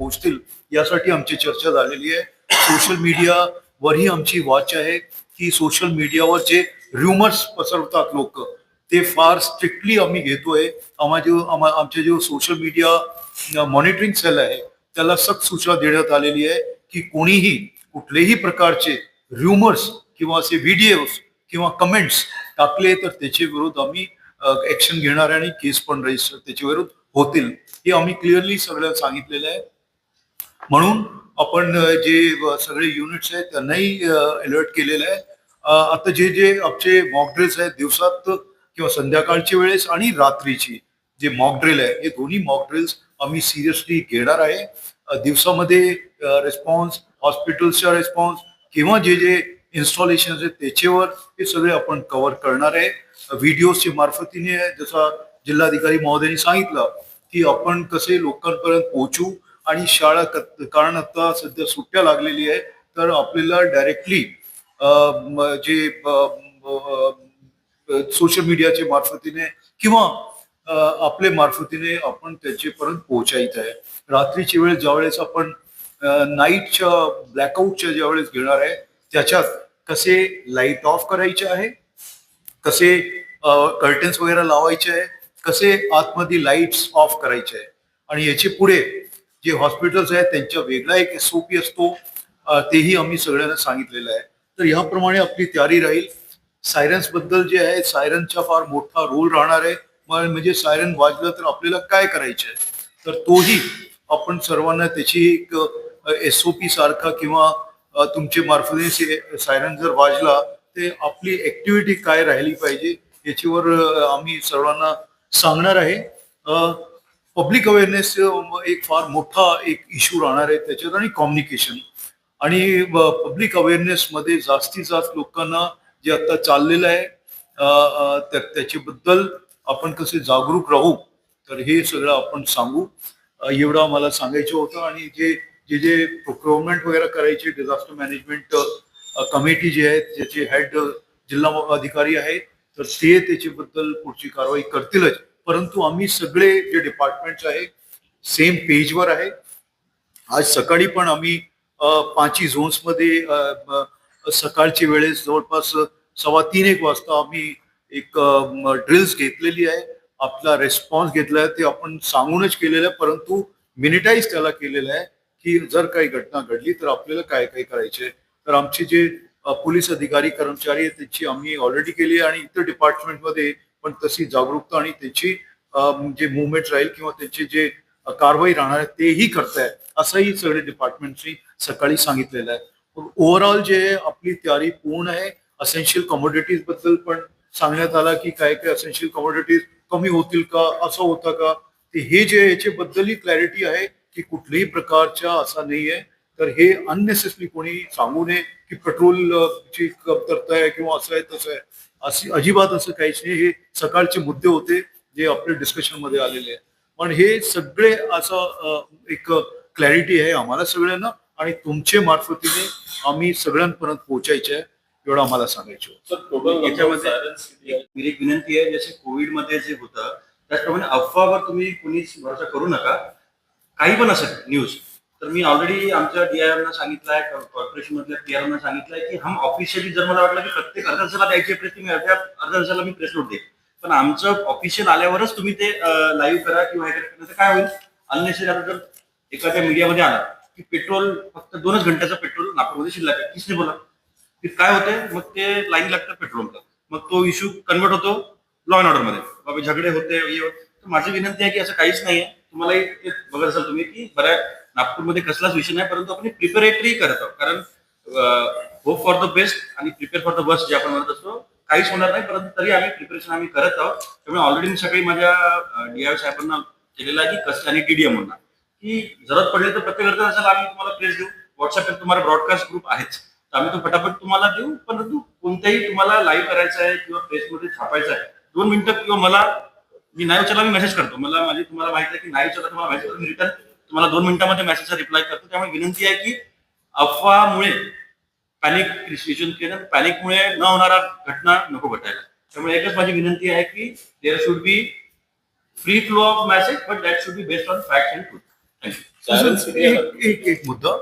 पोहोचतील यासाठी आमची चर्चा झालेली आहे. सोशल मीडियावरही आमची वाच आहे की सोशल मीडियावर जे र्युमर्स पसरवतात लोक ते फार स्ट्रिक्टली आम्ही घेतोय. आम्हा जो आम्हा आमचे जो सोशल मीडिया मॉनिटरिंग सेल आहे त्याला सक्त सूचना देण्यात आलेली आहे की कोणीही कुठलेही प्रकारचे र्युमर्स किंवा असे व्हिडिओज किंवा कमेंट्स टाकले तर त्याचे विरोध आम्ही ऍक्शन घेणार आहे आणि केस पण रजिस्टर त्याच्या विरोध होतील. हे आम्ही क्लिअरली सगळ्यांना सांगितलेलं आहे. म्हणून आपण जे सगळे युनिट्स आहेत त्यांनाही अलर्ट केलेलं आहे. आता जे जे आमचे मॉक ड्रिल्स आहेत दिवसात किंवा संध्याकाळच्या वेळेस आणि रात्रीची जे मॉक ड्रिल आहे हे दोन्ही मॉक ड्रिल्स आम्ही सिरियसली घेणार आहे. दिवसामध्ये रेस्पॉन्स हॉस्पिटल्सचा रेस्पॉन्स किंवा जे जे इन्स्टॉलेशन आहेत त्याच्यावर हे सगळे आपण कव्हर करणार आहे. व्हिडिओच्या मार्फतीने जसा जिल्हाधिकारी महोदयांनी सांगितलं की आपण कसे लोकांपर्यंत पोहोचू आणि शाळा क- कारण आता सध्या सुट्ट्या लागलेली आहे तर आपल्याला डायरेक्टली जे सोशल मीडियाच्या मार्फतीने किंवा आपल्या मार्फतीने आपण त्याच्यापर्यंत पोहोचायचं आहे. रात्रीची वेळ ज्यावेळेस आपण नाईटच्या ब्लॅकआउटच्या ज्यावेळेस घेणार आहे त्याच्यात कसे लाइट ऑफ करायचे आहे कसे कर्टन्स वगैरे लावायचे आहे कसे आतमध्ये लाईट्स ऑफ करायचे आहे. आणि याचे पुढे जे हॉस्पिटल्स आहेत त्यांच्या वेगळा एक एस ओ पी असतो. तेही आम्ही सगळ्यांना सांगितलेलं आहे. तर ह्याप्रमाणे आपली तयारी राहील. सायरन्सबद्दल जे आहे सायरनचा फार मोठा रोल राहणार आहे. म्हणजे सायरन वाजलं तर आपल्याला काय करायचं आहे? तर तोही आपण सर्वांना त्याची एक एस ओ पी सारखा किंवा तुमचे मार्फत मार्फतीने सायरन जर वाजला ते आपली ऍक्टिव्हिटी काय राहिली पाहिजे याच्यावर आम्ही सर्वांना सांगणार आहे. पब्लिक अवेअरनेस एक फार मोठा एक इश्यू राहणार आहे त्याच्यात आणि कॉम्युनिकेशन आणि पब्लिक अवेअरनेस मध्ये जास्तीत जास्त लोकांना जे आता चाललेलं आहे अ, त्या- त्याच्याबद्दल आपण कसे जागरूक राहू तर हे सगळं आपण सांगू. एवढं मला सांगायचं होतं आणि जे जे जे प्रोक्युरमेंट वगैरे करायचे डिझास्टर मॅनेजमेंट कमिटी जे आहेत ज्याचे हेड जिल्हा अधिकारी आहेत तर ते त्याच्याबद्दल पुढची कारवाई करतीलच. परंतु आम्ही सगळे जे डिपार्टमेंट्स आहे सेम पेजवर आहे. आज सकाळी पण आम्ही पाचही झोन्समध्ये वेळेस जवळपास सव्वा तीन एक वाजता आम्ही एक ड्रिल्स घेतलेली आहे. आपला रेस्पॉन्स घेतला आहे. ते आपण सांगूनच केलेलं आहे परंतु मिनिटाईज त्याला केलेलं आहे की जर काही घटना घडली तर आपल्याला काय काय करायचे तर आमचे जे पोलीस अधिकारी कर्मचारी आहेत त्याची आम्ही ऑलरेडी केली आहे आणि इतर डिपार्टमेंटमध्ये पण तशी जागरूकता आणि त्याची जे मुवमेंट राहील किंवा त्याचे जे कारवाई राहणार आहे तेही करताय असंही सगळे डिपार्टमेंटची सकाळी सांगितलेलं आहे. ओव्हरऑल जे आपली तयारी पूर्ण आहे असेन्शियल कमोडिटीजबद्दल पण सांगण्यात आला की काय काय असेन्शियल कमोडिटीज कमी होतील का असं होतं का ते हे जे याच्याबद्दलही क्लॅरिटी आहे की कुठल्याही प्रकारच्या असा नाही आहे. तर हे अननेसेसरी कोणी सांगू नये की पेट्रोल ची कमतरता आहे किंवा असं आहे तसं आहे. अशी अजिबात असं काहीच नाही. हे सकाळचे मुद्दे होते जे आपल्या डिस्कशनमध्ये आलेले आहे पण हे सगळे असं एक क्लॅरिटी आहे आम्हाला सगळ्यांना आणि तुमच्या मार्फतीने आम्ही सगळ्यांपर्यंत पोहोचायचे आहे एवढं आम्हाला सांगायचं याच्यामध्ये- एक विनंती आहे जसे कोविडमध्ये जे होतं त्याचप्रमाणे अफवावर तुम्ही कुणीच भरोसा करू नका. काही पण असेल न्यूज तर मी ऑलरेडी आमच्या डीआयआरना सांगितलं आहे कॉर्पोरेशन मधल्या पीआरना सांगितलं आहे की हम ऑफिशियली जर मला वाटलं की प्रत्येक अर्ध्या तासाला द्यायची प्रेस मी अर्ध्या तासाला मी प्रेस नोट देईन. पण आमचं ऑफिशियल आल्यावरच तुम्ही ते लाईव्ह करा किंवा हे करा तर काय होईल? अननेसरी आता जर एखाद्या मीडियामध्ये आला की पेट्रोल फक्त दोनच घंट्याचं पेट्रोल नागपूरमध्ये शिल्लक आहे. किसने बोला की काय होते मग ते लाईन लागतं पेट्रोलचं मग तो इश्यू कन्वर्ट होतो लॉ अँड ऑर्डरमध्ये. बाबा झगडे होते माझी विनंती आहे की असं काहीच नाहीये. तुम्हाला एक बघत असाल तुम्ही की बऱ्या नागपूरमध्ये कसलाच विषय नाही परंतु आपण प्रिपेरेटरी करत आहोत. कारण होप फॉर द बेस्ट आणि प्रिपेअर फॉर द बेस्ट जे आपण म्हणत असतो काहीच होणार नाही परंतु तरी आम्ही प्रिपरेशन आम्ही करत आहोत. त्यामुळे ऑलरेडी मी सकाळी माझ्या डीआय साहेबांना केलेलं आहे की कसं आणि डीडीएम म्हणणार की जरूरत पडली तर प्रत्येक अर्ध्या असेल आम्ही तुम्हाला प्रेस देऊ. व्हॉट्सअपवर तुम्हाला ब्रॉडकास्ट ग्रुप आहेच. तर आम्ही तो फटाफट तुम्हाला देऊ परंतु कोणत्याही तुम्हाला लाईव्ह करायचं आहे किंवा प्रेसमध्ये छापायचं आहे दोन मिनिटं किंवा मला मी नाही उचलला मी मेसेज करतो. मला माझी तुम्हाला माहिती आहे की नाही उचलला तुम्हाला मेसेज मी रिटर्न तुम्हाला दोन मिनिटांमध्ये मेसेजचा रिप्लाय करतो. त्यामुळे विनंती आहे की अफवामुळे पॅनिक सिच्युएशन केलं. पॅनिकमुळे न होणारा घटना नको घटायला. त्यामुळे एकच माझी विनंती आहे की there should be free flow of message but that should be based on fact and truth एक एक मुद्दा.